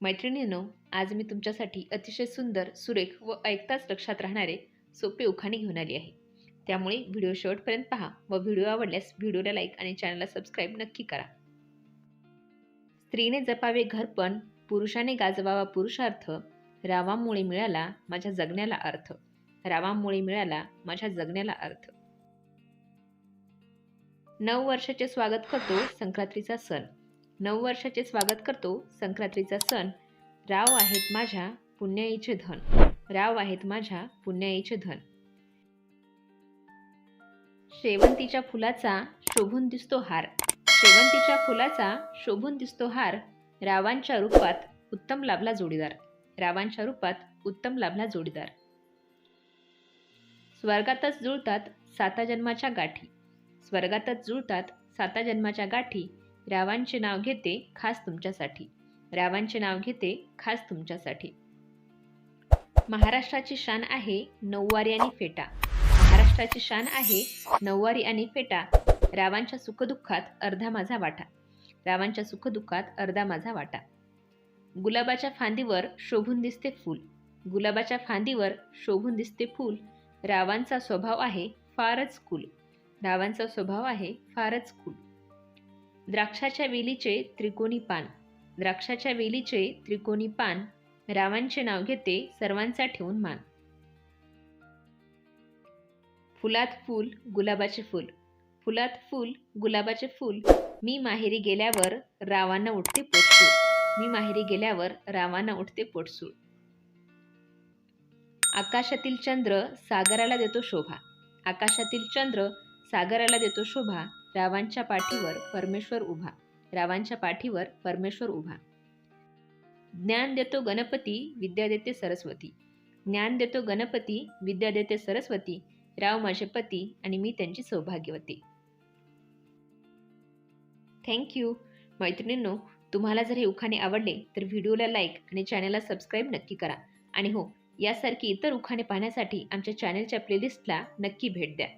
मैत्रिणींनो आज मी तुमच्यासाठी अतिशय सुंदर सुरेख व ऐकताच लक्षात राहणारे सोपे उखाणे घेऊन आली आहे. त्यामुळे व्हिडिओ शेवटपर्यंत पहा व व्हिडिओ आवडल्यास व्हिडिओला लाईक आणि चॅनलला सबस्क्राईब नक्की करा. स्त्रीने जपावे घरपण पुरुषाने गाजवावा पुरुषार्थ रावामुळे मिळाला माझ्या जगण्याला अर्थ. रावामुळे मिळाला माझ्या जगण्याला अर्थ. नऊ वर्षाचे स्वागत करतो संक्रांतीचा सण. नऊ वर्षाचे स्वागत करतो संक्रांतीचा सण. राव आहेत माझ्या पुण्याईचे धन. राव आहेत माझ्या पुण्याईचे धन. शेवंतीच्या फुलाचा शोभून दिसतो हार. शेवंतीच्या फुलाचा शोभून दिसतो हार रावांच्या रूपात उत्तम लाभला जोडीदार. रावांच्या रूपात उत्तम लाभला जोडीदार. स्वर्गातच जुळतात साता जन्माच्या गाठी. स्वर्गातच जुळतात साता जन्माच्या गाठी रावांचे नाव घेते खास तुमच्यासाठी. रावांचे नाव घेते खास तुमच्यासाठी. महाराष्ट्राची शान आहे नऊवारी आणि फेटा. महाराष्ट्राची शान आहे नऊवारी आणि फेटा. रावांच्या सुखदुःखात अर्धा माझा वाटा. रावांच्या सुखदुःखात अर्धा माझा वाटा. गुलाबाच्या फांदीवर शोभून दिसते फूल. गुलाबाच्या फांदीवर शोभून दिसते फूल. रावांचा स्वभाव आहे फारच कुल रावांचा स्वभाव आहे फारच कुल द्राक्षाच्या वेलीचे त्रिकोणी पान. द्राक्षाच्या वेलीचे त्रिकोणी पान रावांचे नाव घेते सर्वांचा ठेवून मान. फुलात फूल गुलाबाचे फूल. फुलात फूल गुलाबाचे फूल. मी माहेरी गेल्यावर रावांना उठते पोटसूळ. मी माहेरी गेल्यावर रावांना उठते पोटसूळ. आकाशातील चंद्र सागराला देतो शोभा. आकाशातील चंद्र सागराला देतो शोभा. रावांच्या पाठीवर परमेश्वर उभा. रावांच्या पाठीवर परमेश्वर उभा. ज्ञान देतो गणपती विद्या देते सरस्वती. ज्ञान देतो गणपती विद्या देते सरस्वती. राव माझे पती आणि मी त्यांची सौभाग्यवती. थँक्यू मैत्रिणींनो तुम्हाला जर हे उखाणे आवडले तर व्हिडिओला लाईक आणि चॅनलला सबस्क्राईब नक्की करा. आणि हो यासारखी इतर उखाणे पाहण्यासाठी आमच्या चॅनलच्या प्लेलिस्टला नक्की भेट द्या.